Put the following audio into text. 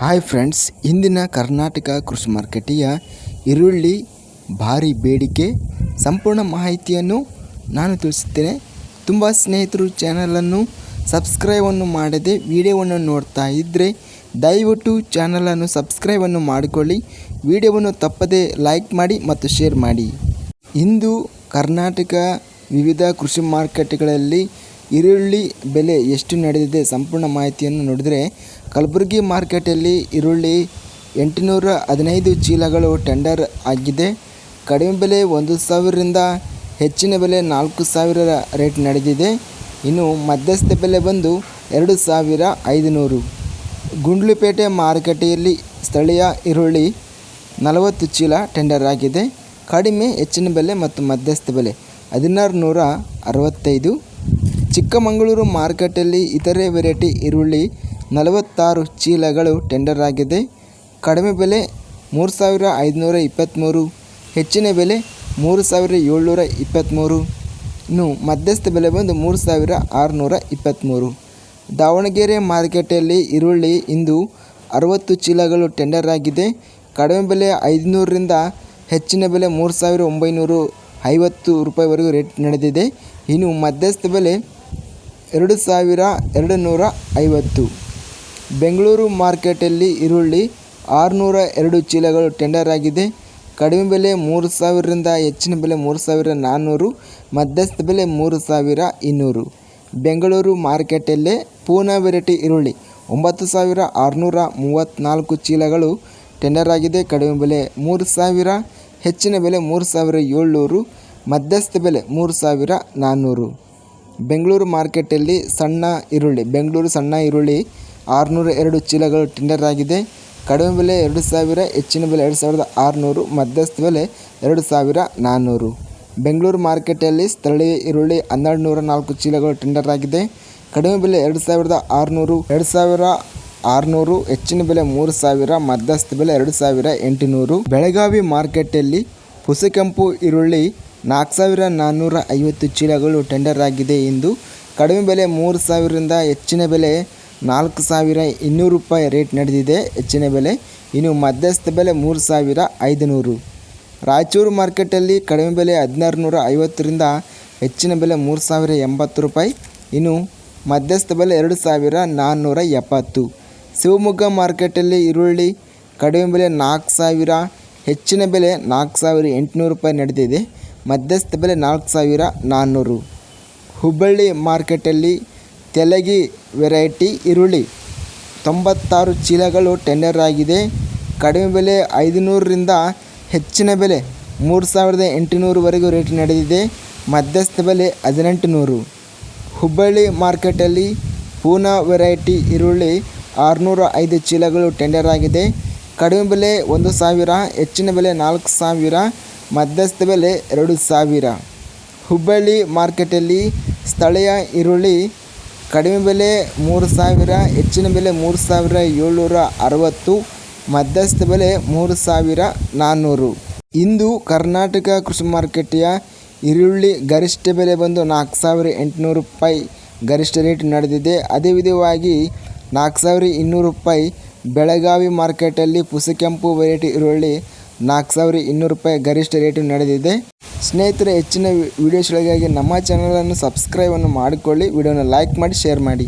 Hi friends ಇಂದಿನ ಕರ್ನಾಟಕ ಕೃಷಿ ಮಾರ್ಕೆಟಿಯ ಈರುಳ್ಳಿ ಭಾರಿ ಬೇಡಿಕೆ ಸಂಪೂರ್ಣ ಮಾಹಿತಿಯನ್ನು ನಾನು ತಿಳಿಸುತ್ತೇನೆ. ತುಂಬ ಸ್ನೇಹಿತರು ಚಾನಲನ್ನು ಸಬ್ಸ್ಕ್ರೈಬನ್ನು ಮಾಡದೆ ವಿಡಿಯೋವನ್ನು ನೋಡ್ತಾ ಇದ್ದರೆ ದಯವಿಟ್ಟು ಚಾನಲನ್ನು ಸಬ್ಸ್ಕ್ರೈಬನ್ನು ಮಾಡಿಕೊಳ್ಳಿ. ವಿಡಿಯೋವನ್ನು ತಪ್ಪದೆ ಲೈಕ್ ಮಾಡಿ ಮತ್ತು ಶೇರ್ ಮಾಡಿ. ಇಂದು ಕರ್ನಾಟಕ ವಿವಿಧ ಕೃಷಿ ಮಾರ್ಕೆಟ್ಗಳಲ್ಲಿ ಈರುಳ್ಳಿ ಬೆಲೆ ಎಷ್ಟು ನಡೆದಿದೆ ಸಂಪೂರ್ಣ ಮಾಹಿತಿಯನ್ನು ನೋಡಿದರೆ ಕಲಬುರಗಿ ಮಾರ್ಕೆಟಲ್ಲಿ ಈರುಳ್ಳಿ ಎಂಟುನೂರ ಹದಿನೈದು ಚೀಲಗಳು ಟೆಂಡರ್ ಆಗಿದೆ. ಕಡಿಮೆ ಬೆಲೆ ಒಂದು ಸಾವಿರದಿಂದ ಹೆಚ್ಚಿನ ಬೆಲೆ ನಾಲ್ಕು ಸಾವಿರ ರೇಟ್ ನಡೆದಿದೆ. ಇನ್ನು ಮಧ್ಯಸ್ಥ ಬೆಲೆ ಬಂದು ಎರಡು ಸಾವಿರ ಐದುನೂರು. ಗುಂಡ್ಲುಪೇಟೆ ಮಾರುಕಟ್ಟೆಯಲ್ಲಿ ಸ್ಥಳೀಯ ಈರುಳ್ಳಿ ನಲವತ್ತು ಚೀಲ ಟೆಂಡರ್ ಆಗಿದೆ. ಕಡಿಮೆ ಹೆಚ್ಚಿನ ಬೆಲೆ ಮತ್ತು ಮಧ್ಯಸ್ಥ ಬೆಲೆ ಹದಿನಾರು ನೂರ ಅರವತ್ತೈದು. ಚಿಕ್ಕಮಗಳೂರು ಮಾರುಕಟ್ಟೆಯಲ್ಲಿ ಇತರೆ ವೆರೈಟಿ ಈರುಳ್ಳಿ ನಲವತ್ತಾರು ಚೀಲಗಳು ಟೆಂಡರ್ ಆಗಿದೆ. ಕಡಿಮೆ ಬೆಲೆ ಮೂರು ಸಾವಿರ ಐದುನೂರ ಇಪ್ಪತ್ತ್ಮೂರು ಹೆಚ್ಚಿನ ಬೆಲೆ ಮೂರು ಸಾವಿರ ಏಳ್ನೂರ ಇಪ್ಪತ್ತ್ಮೂರು ಇನ್ನು ಮಧ್ಯಸ್ಥ ಬೆಲೆ ಬಂದು ಮೂರು ಸಾವಿರ ಆರುನೂರ ಇಪ್ಪತ್ತ್ಮೂರು ದಾವಣಗೆರೆ ಮಾರುಕಟ್ಟೆಯಲ್ಲಿ ಈರುಳ್ಳಿ ಇಂದು ಅರವತ್ತು ಚೀಲಗಳು ಟೆಂಡರ್ ಆಗಿದೆ. ಕಡಿಮೆ ಬೆಲೆ ಐದುನೂರರಿಂದ ಹೆಚ್ಚಿನ ಬೆಲೆ ಮೂರು ಸಾವಿರ ಒಂಬೈನೂರು ಐವತ್ತು ರೂಪಾಯಿವರೆಗೂ ರೇಟ್ ನಡೆದಿದೆ. ಇನ್ನು ಮಧ್ಯಸ್ಥ ಬೆಲೆ ಎರಡು ಸಾವಿರ ಎರಡು ನೂರ ಐವತ್ತು. ಬೆಂಗಳೂರು ಮಾರ್ಕೆಟಲ್ಲಿ ಈರುಳ್ಳಿ ಆರುನೂರ ಎರಡು ಚೀಲಗಳು ಟೆಂಡರ್ ಆಗಿದೆ. ಕಡಿಮೆ ಬೆಲೆ ಮೂರು ಸಾವಿರದಿಂದ ಹೆಚ್ಚಿನ ಬೆಲೆ ಮೂರು ಸಾವಿರ ನಾನ್ನೂರು, ಮಧ್ಯಸ್ಥ ಬೆಲೆ ಮೂರು ಸಾವಿರ ಇನ್ನೂರು. ಬೆಂಗಳೂರು ಮಾರ್ಕೆಟಲ್ಲೇ ಪೂನಾ ವೆರೈಟಿ ಈರುಳ್ಳಿ ಒಂಬತ್ತು ಸಾವಿರ ಆರುನೂರ ಮೂವತ್ತ್ನಾಲ್ಕು ಚೀಲಗಳು ಟೆಂಡರ್ ಆಗಿದೆ. ಕಡಿಮೆ ಬೆಲೆ ಮೂರು ಸಾವಿರ, ಹೆಚ್ಚಿನ ಬೆಲೆ ಮೂರು ಸಾವಿರ ಏಳ್ನೂರು, ಮಧ್ಯಸ್ಥ ಬೆಲೆ ಮೂರು ಸಾವಿರ ನಾನ್ನೂರು. ಬೆಂಗಳೂರು ಮಾರ್ಕೆಟಲ್ಲಿ ಸಣ್ಣ ಈರುಳ್ಳಿ, ಬೆಂಗಳೂರು ಸಣ್ಣ ಈರುಳ್ಳಿ ಆರುನೂರ ಎರಡು ಚೀಲಗಳು ಟೆಂಡರ್ ಆಗಿದೆ. ಕಡಿಮೆ ಬೆಲೆ ಎರಡು ಸಾವಿರ, ಹೆಚ್ಚಿನ ಬೆಲೆ ಎರಡು ಸಾವಿರದ ಆರುನೂರು, ಮಧ್ಯಸ್ಥ ಬೆಲೆ ಎರಡು ಸಾವಿರ ನಾನ್ನೂರು. ಬೆಂಗಳೂರು ಮಾರ್ಕೆಟಲ್ಲಿ ಸ್ಥಳೀಯ ಈರುಳ್ಳಿ ಹನ್ನೆರಡು ನೂರ ನಾಲ್ಕು ಚೀಲಗಳು ಟೆಂಡರ್ ಆಗಿದೆ. ಕಡಿಮೆ ಬೆಲೆ ಎರಡು ಸಾವಿರದ ಆರುನೂರು, ಎರಡು ಸಾವಿರ ಆರುನೂರು, ಹೆಚ್ಚಿನ ಬೆಲೆ ಮೂರು ಸಾವಿರ, ಮಧ್ಯಸ್ಥ ಬೆಲೆ ಎರಡು ಸಾವಿರ ಎಂಟುನೂರು. ಬೆಳಗಾವಿ ಮಾರ್ಕೆಟಲ್ಲಿ ಹುಸಿಕೆಂಪು ಈರುಳ್ಳಿ ನಾಲ್ಕು ಸಾವಿರ ನಾನ್ನೂರ ಐವತ್ತು ಚೀಲಗಳು ಟೆಂಡರ್ ಆಗಿದೆ ಎಂದು ಕಡಿಮೆ ಬೆಲೆ ಮೂರು ಸಾವಿರದಿಂದ ಹೆಚ್ಚಿನ ಬೆಲೆ ನಾಲ್ಕು ಸಾವಿರ ಇನ್ನೂರು ರೂಪಾಯಿ ರೇಟ್ ನಡೆದಿದೆ. ಹೆಚ್ಚಿನ ಬೆಲೆ ಇನ್ನು ಮಧ್ಯಸ್ಥ ಬೆಲೆ ಮೂರು ಸಾವಿರ ಐದುನೂರು. ರಾಯಚೂರು ಮಾರ್ಕೆಟಲ್ಲಿ ಕಡಿಮೆ ಬೆಲೆ ಹದಿನಾರು ನೂರ ಐವತ್ತರಿಂದ ಹೆಚ್ಚಿನ ಬೆಲೆ ಮೂರು ಸಾವಿರ ಎಂಬತ್ತು ರೂಪಾಯಿ, ಇನ್ನು ಮಧ್ಯಸ್ಥ ಬೆಲೆ ಎರಡು ಸಾವಿರ ನಾನ್ನೂರ ಎಪ್ಪತ್ತು. ಶಿವಮೊಗ್ಗ ಮಾರ್ಕೆಟಲ್ಲಿ ಈರುಳ್ಳಿ ಕಡಿಮೆ ಬೆಲೆ ನಾಲ್ಕು ಸಾವಿರ, ಹೆಚ್ಚಿನ ಬೆಲೆ ನಾಲ್ಕು ಸಾವಿರ ಎಂಟುನೂರು ರೂಪಾಯಿ ನಡೆದಿದೆ. ಮಧ್ಯಸ್ಥ ಬೆಲೆ ನಾಲ್ಕು ಸಾವಿರ ನಾನ್ನೂರು. ಹುಬ್ಬಳ್ಳಿ ಮಾರ್ಕೆಟಲ್ಲಿ ತೆಲಗಿ ವೆರೈಟಿ ಈರುಳ್ಳಿ. ತೊಂಬತ್ತಾರು ಚೀಲಗಳು ಟೆಂಡರ್ ಆಗಿದೆ. ಕಡಿಮೆ ಬೆಲೆ ಐದುನೂರರಿಂದ ಹೆಚ್ಚಿನ ಬೆಲೆ ಮೂರು ಸಾವಿರದ ಎಂಟುನೂರುವರೆಗೂ ರೇಟ್ ನಡೆದಿದೆ. ಮಧ್ಯಸ್ಥ ಬೆಲೆ ಹದಿನೆಂಟು ನೂರು ಹುಬ್ಬಳ್ಳಿ ಮಾರ್ಕೆಟಲ್ಲಿ ಪೂನಾ ವೆರೈಟಿ ಈರುಳ್ಳಿ ಆರುನೂರ ಐದು ಚೀಲಗಳು ಟೆಂಡರ್ ಆಗಿದೆ. ಕಡಿಮೆ ಬೆಲೆ ಒಂದು ಸಾವಿರ, ಹೆಚ್ಚಿನ ಬೆಲೆ ನಾಲ್ಕು ಸಾವಿರ ಮಧ್ಯಸ್ಥ ಬೆಲೆ ಎರಡು ಸಾವಿರ. ಹುಬ್ಬಳ್ಳಿ ಮಾರ್ಕೆಟಲ್ಲಿ ಸ್ಥಳೀಯ ಈರುಳ್ಳಿ ಕಡಿಮೆ ಬೆಲೆ ಮೂರು ಸಾವಿರ, ಹೆಚ್ಚಿನ ಬೆಲೆ ಮೂರು ಸಾವಿರ ಏಳ್ನೂರ ಅರವತ್ತು, ಮಧ್ಯಸ್ಥ ಬೆಲೆ ಮೂರು ಸಾವಿರ ನಾನ್ನೂರು ಇಂದು ಕರ್ನಾಟಕ ಕೃಷಿ ಮಾರ್ಕೆಟಿಯ ಈರುಳ್ಳಿ ಗರಿಷ್ಠ ಬೆಲೆ ಬಂದು ನಾಲ್ಕು ಸಾವಿರ ಎಂಟುನೂರು ರೂಪಾಯಿ ಗರಿಷ್ಠ ರೇಟ್ ನಡೆದಿದೆ. ಅದೇ ವಿಧವಾಗಿ ನಾಲ್ಕು ಸಾವಿರ ಇನ್ನೂರು ರೂಪಾಯಿ ಬೆಳಗಾವಿ ಮಾರ್ಕೆಟಲ್ಲಿ ಪುಸಕೆಂಪು ವೆರೈಟಿ ಈರುಳ್ಳಿ ನಾಲ್ಕು ಸಾವಿರ ಇನ್ನೂರು ರೂಪಾಯಿ ಗರಿಷ್ಠ ರೇಟು ನಡೆದಿದೆ. ಸ್ನೇಹಿತರೆ, ಹೆಚ್ಚಿನ ವಿಡಿಯೋಸ್ಗಳಿಗಾಗಿ ನಮ್ಮ ಚಾನಲನ್ನು ಸಬ್ಸ್ಕ್ರೈಬನ್ನು ಮಾಡಿಕೊಳ್ಳಿ. ವಿಡಿಯೋನ ಲೈಕ್ ಮಾಡಿ ಶೇರ್ ಮಾಡಿ.